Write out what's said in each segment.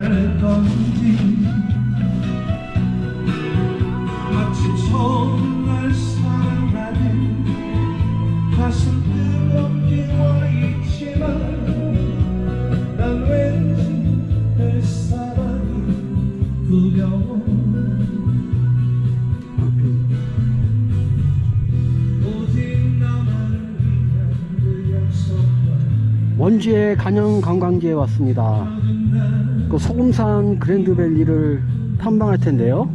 건 원주의 간영 관광지에 왔습니다. 그 소금산 그랜드밸리를 탐방할 텐데요.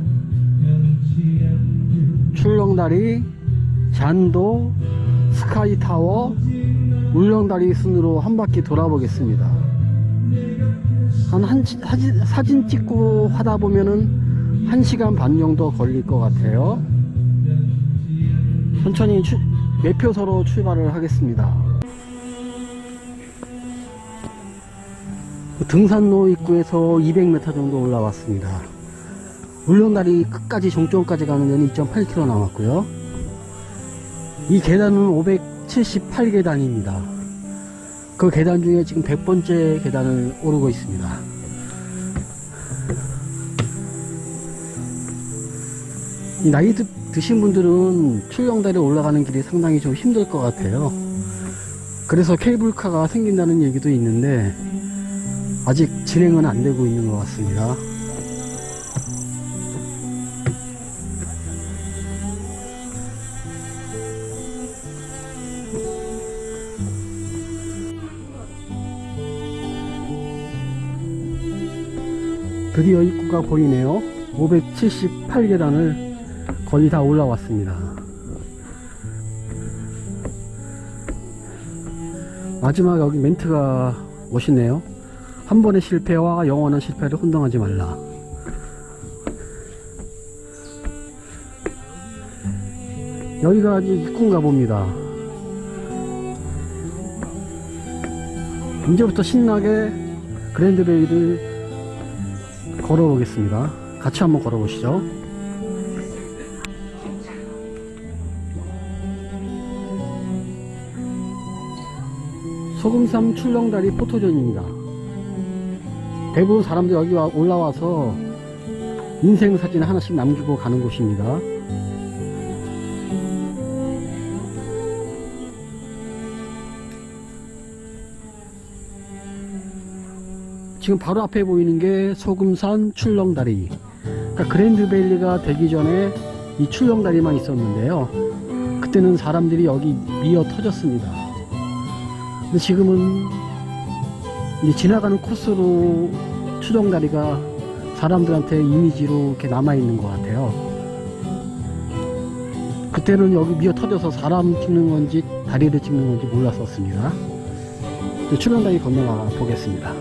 출렁다리, 잔도, 스카이타워, 울렁다리 순으로 한 바퀴 돌아보겠습니다. 한, 한 시- 사진, 사진 찍고 하다 보면은 한 시간 반 정도 걸릴 것 같아요. 천천히 추- 매표소로 출발을 하겠습니다. 등산로 입구에서 200m 정도 올라왔습니다. 울릉다리 끝까지 종점까지 가는 데는 2.8km 남았고요. 이 계단은 578계단입니다. 그 계단 중에 지금 100번째 계단을 오르고 있습니다. 이 나이 드, 드신 분들은 출렁다리 올라가는 길이 상당히 좀 힘들 것 같아요. 그래서 케이블카가 생긴다는 얘기도 있는데 아직 진행은 안 되고 있는 것 같습니다. 드디어 입구가 보이네요. 578계단을 거의 다 올라왔습니다. 마지막 여기 멘트가 멋있네요. 한 번의 실패와 영원한 실패를 혼동하지 말라. 여기가 이제 입구인가 봅니다. 이제부터 신나게 그랜드베이를 걸어보겠습니다. 같이 한번 걸어보시죠. 소금산 출렁다리 포토존입니다. 대부분 사람들 여기 와- 올라와서 인생 사진 하나씩 남기고 가는 곳입니다. 지금 바로 앞에 보이는 게 소금산 출렁다리. 그러니까 그랜드밸리가 되기 전에 이 출렁다리만 있었는데요. 그때는 사람들이 여기 미어 터졌습니다. 근데 지금은 이제 지나가는 코스로 추정다리가 사람들한테 이미지로 이렇게 남아있는 것 같아요. 그때는 여기 미어 터져서 사람 찍는 건지 다리를 찍는 건지 몰랐었습니다. 추정다리 건너가 보겠습니다.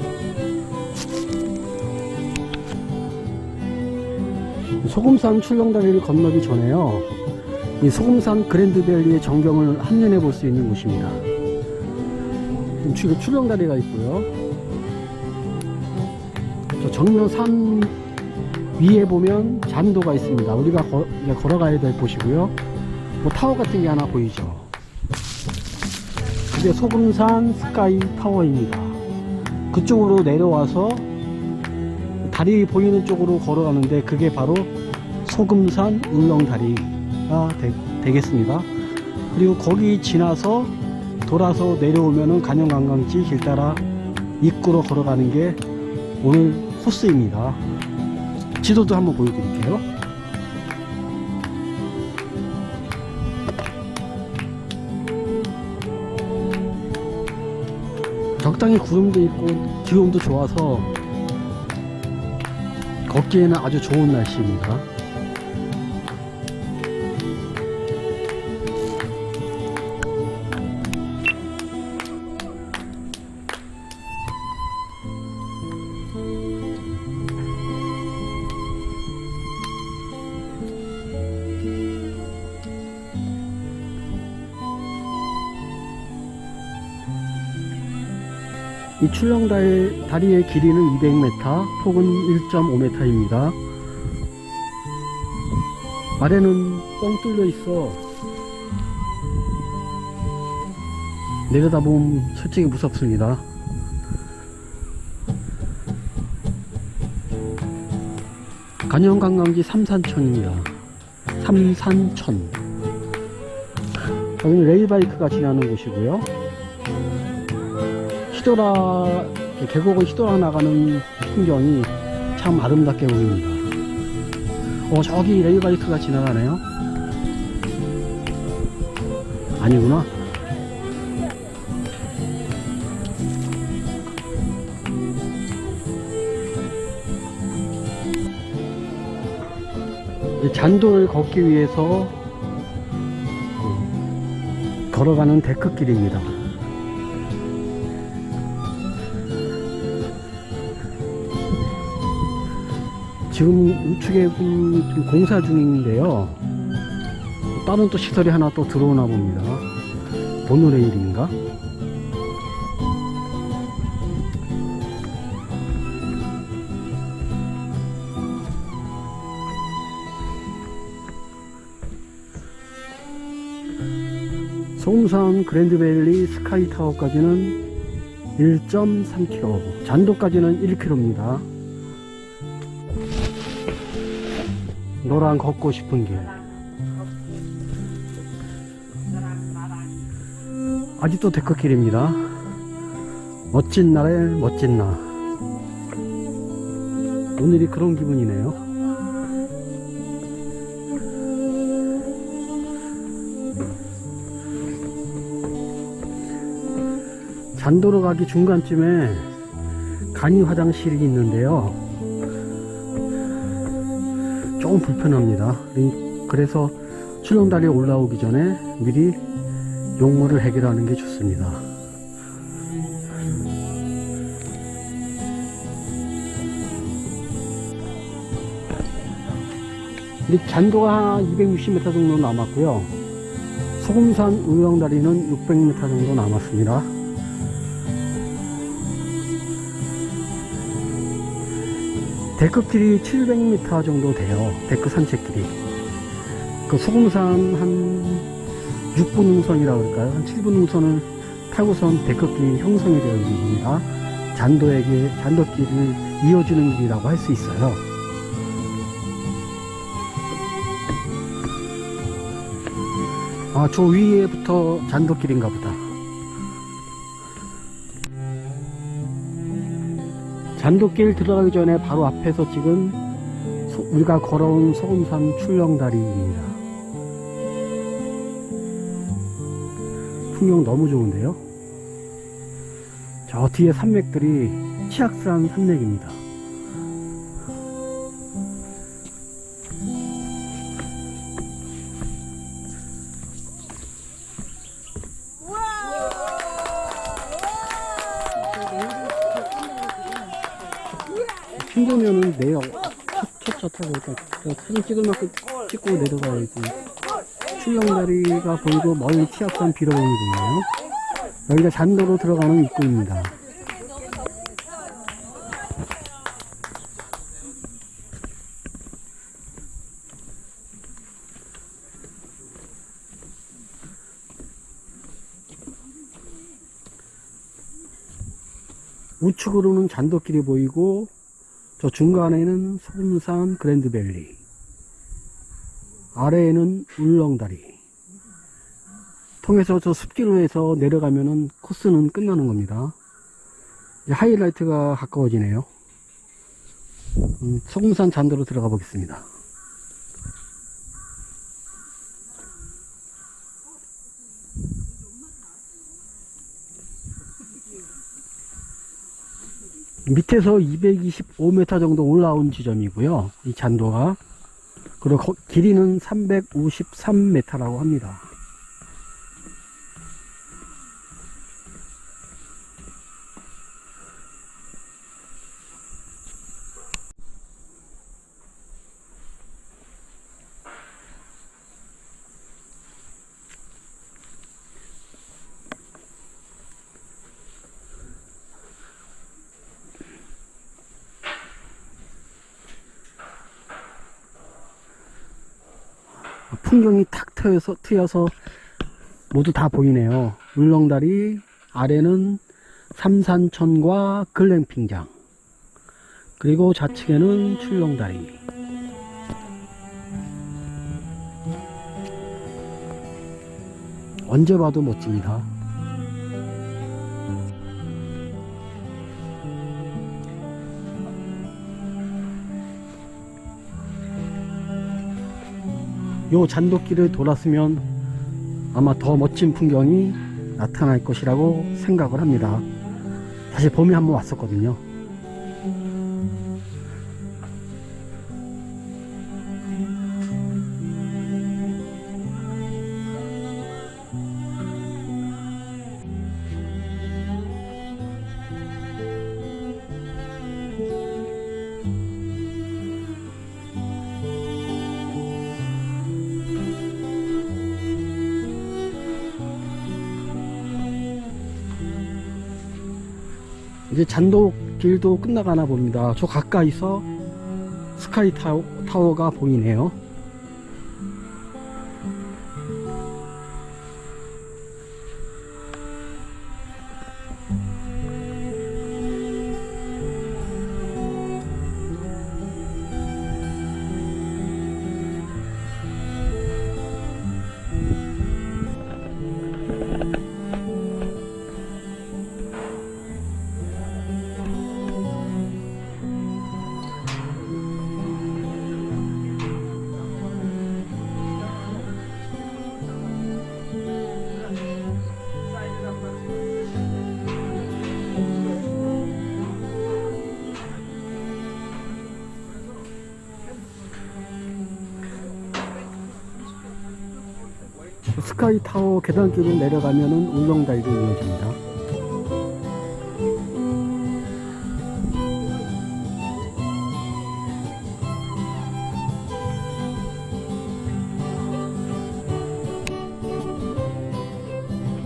소금산 출렁다리를 건너기 전에요. 이 소금산 그랜드밸리의 전경을 한눈에 볼 수 있는 곳입니다. 지금 출렁다리가 있고요. 저 정면 산 위에 보면 잔도가 있습니다. 우리가 거- 이제 걸어가야 될 곳이고요. 뭐 타워 같은 게 하나 보이죠. 이게 소금산 스카이 타워입니다. 그쪽으로 내려와서 다리 보이는 쪽으로 걸어가는데 그게 바로 소금산 울렁다리가 되, 겠습니다 그리고 거기 지나서 돌아서 내려오면은 간영관광지 길 따라 입구로 걸어가는 게 오늘 코스입니다. 지도도 한번 보여드릴게요. 적당히 구름도 있고 기온도 좋아서 걷기에는 아주 좋은 날씨입니다. 이 출렁다리 다리의 길이는 200m, 폭은 1.5m입니다. 아래는 뻥 뚫려 있어 내려다보면 솔직히 무섭습니다. 간영 관광지 삼산천입니다. 삼산천. 여기는 레일바이크가 지나는 곳이고요. 히도라, 계곡을 히도라 나가는 풍경이 참 아름답게 보입니다. 어, 저기 레일바이크가 지나가네요. 아니구나. 이 잔도를 걷기 위해서 어, 걸어가는 데크길입니다. 지금 우측에 그 공사 중인데요. 다른 또 시설이 하나 또 들어오나 봅니다. 모노레일인가? 소음산 그랜드밸리 스카이타워까지는 1.3km, 잔도까지는 1km입니다. 노란 걷고 싶은 길. 아직도 데크길입니다. 멋진 날에 멋진 나. 오늘이 그런 기분이네요. 잔도로 가기 중간쯤에 간이 화장실이 있는데요. 조금 불편합니다. 그래서 출렁다리에 올라오기 전에 미리 용무를 해결하는 게 좋습니다. 이 잔도가 260m 정도 남았고요. 소금산 우영다리는 600m 정도 남았습니다. 데크 길이 700m 정도 돼요. 데크 산책 길이. 그 소금산 한 6분 능선이라고 그럴까요? 한 7분 능선을 타고선 데크길이 형성이 되어 있는 겁니다. 잔도에게 잔도길을 이어주는 길이라고 할 수 있어요. 아, 저 위에부터 잔도길인가 보다. 잔도길 들어가기 전에 바로 앞에서 소- 우리가 걸어온 소금산 출렁다리입니다. 풍경 너무 좋은데요? 저 뒤에 산맥들이 치악산 산맥입니다. 사진 찍을 만큼 찍고 내려가야지. 출렁다리가 보이고 멀리 치악산 빌어보는 중이에요. 여기가 잔도로 들어가는 입구입니다. 우측으로는 잔도길이 보이고 저 중간에는 소금산 그랜드밸리 아래에는 울렁다리 통해서 저 숲길로 해서 내려가면은 코스는 끝나는 겁니다 하이라이트가 가까워지네요 음, 소금산 잔도로 들어가 보겠습니다 밑에서 225m 정도 올라온 지점이고요. 이 잔도가. 그리고 거- 길이는 353m라고 합니다. 풍경이 탁 트여서, 트여서 모두 다 보이네요. 울렁다리 아래는 삼산천과 글램핑장 그리고 좌측에는 출렁다리 언제 봐도 멋집니다. 요 잔도길을 돌았으면 아마 더 멋진 풍경이 나타날 것이라고 생각을 합니다. 사실 봄에 한번 왔었거든요. 이제 잔도길도 끝나가나 봅니다. 저 가까이서 스카이 타워, 타워가 보이네요. 스카이 타워 계단길을 내려가면 은 울렁다리로 이어집니다.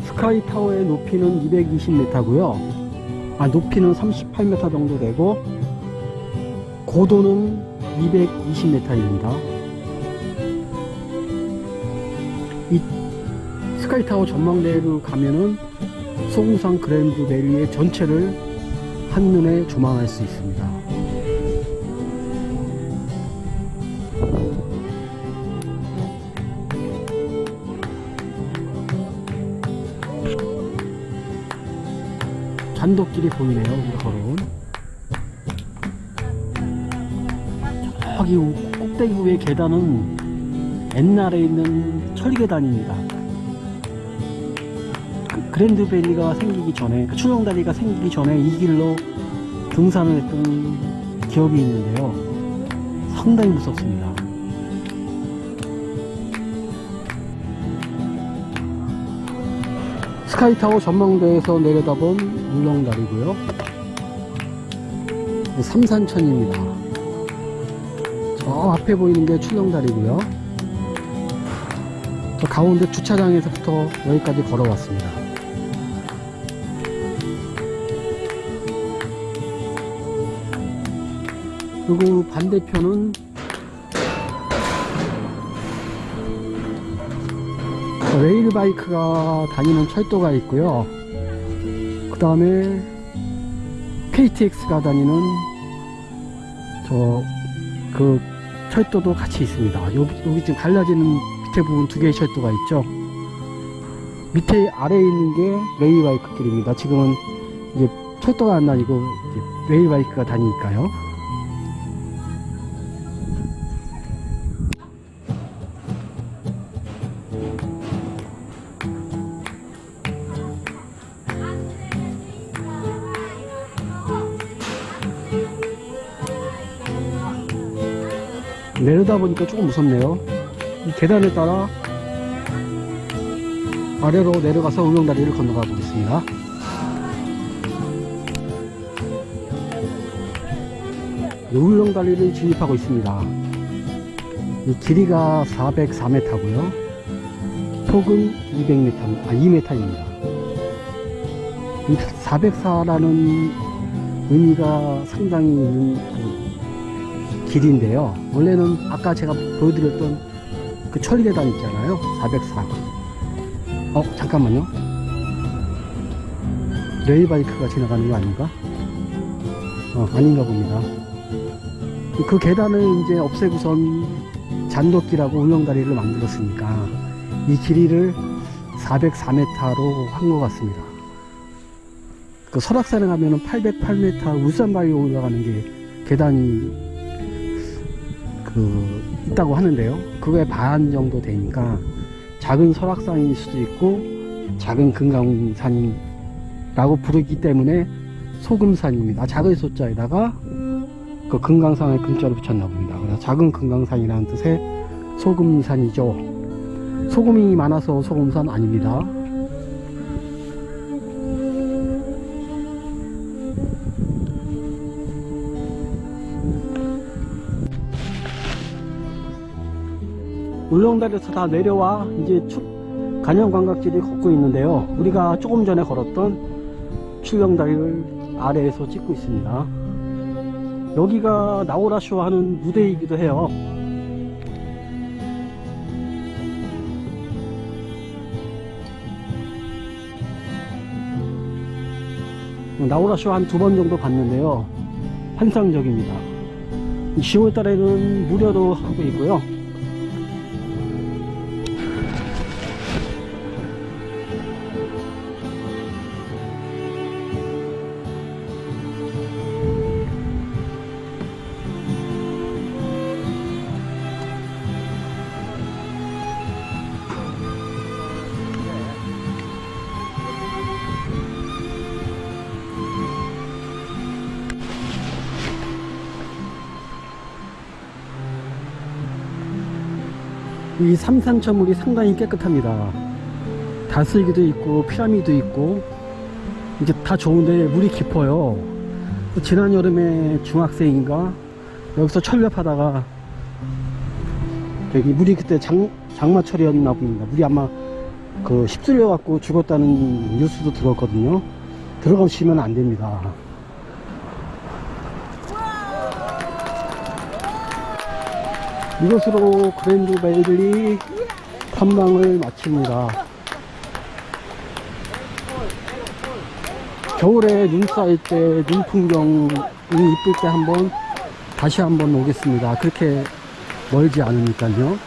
스카이 타워의 높이는 220m고요. 아, 높이는 38m 정도 되고 고도는 220m입니다. 이 스카이타워 전망대로 가면은 소금산 그랜드 베리의 전체를 한눈에 조망할 수 있습니다. 잔도길이 보이네요. 우리 걸어온. 저기 꼭대기 위의 계단은 옛날에 있는 철계단입니다. 그 그랜드베리가 생기기 전에, 그 출렁다리가 생기기 전에 이 길로 등산을 했던 기억이 있는데요. 상당히 무섭습니다. 스카이타워 전망대에서 내려다본 울렁다리고요. 삼산천입니다. 저 앞에 보이는 게 출렁다리고요. 저 가운데 주차장에서부터 여기까지 걸어왔습니다. 그리고 반대편은 레일 바이크가 다니는 철도가 있고요. 그 다음에 KTX가 다니는 저 그 철도도 같이 있습니다. 여기, 여기 지금 갈라지는 밑에 부분 두 개의 철도가 있죠. 밑에 아래에 있는 게 레일 바이크 길입니다. 지금은 이제 철도가 안 다니고 이제 레일 바이크가 다니니까요. 내려다 보니까 조금 무섭네요. 이 계단을 따라 아래로 내려가서 울릉다리를 건너가 보겠습니다. 이 울릉다리를 진입하고 있습니다. 이 길이가 404m고요. 폭은 200m, 아 2m입니다. 이 404라는 의미가 상당히 있는 그 길인데요. 원래는 아까 제가 보여드렸던 그 철계단 있잖아요. 404. 어, 잠깐만요. 레일바이크가 지나가는 거 아닌가? 어, 아닌가 봅니다. 그 계단을 이제 없애고선 잔도길하고 울렁다리를 만들었으니까 이 길이를 404m로 한 것 같습니다. 그 설악산에 가면은 808m 울산바위에 올라가는 게 계단이 그 있다고 하는데요. 그거에 반 정도 되니까 작은 설악산일 수도 있고 작은 금강산이라고 부르기 때문에 소금산입니다. 작은 소자에다가 그 금강산에 금자를 붙였나 봅니다. 그래서 작은 금강산이라는 뜻의 소금산이죠. 소금이 많아서 소금산 아닙니다. 울릉다리에서 다 내려와 이제 축 간영 관광지를 걷고 있는데요. 우리가 조금 전에 걸었던 출렁다리를 아래에서 찍고 있습니다. 여기가 나오라쇼 하는 무대이기도 해요. 나오라쇼 한 두 번 정도 봤는데요. 환상적입니다. 10월 달에는 무료로 하고 있고요. 이 삼산천물이 상당히 깨끗합니다. 다슬기도 있고 피라미도 있고 이제 다 좋은데 물이 깊어요. 지난 여름에 중학생인가 여기서 철렵하다가 여기 물이 그때 장, 장마철이었나 봅니다. 물이 아마 그 휩쓸려 갖고 죽었다는 뉴스도 들었거든요. 들어가시면 안 됩니다. 이것으로 그랜드 베일리 탐방을 마칩니다. 겨울에 눈 쌓일 때, 눈 풍경, 눈 이쁠 때 한번 다시 한번 오겠습니다. 그렇게 멀지 않으니까요.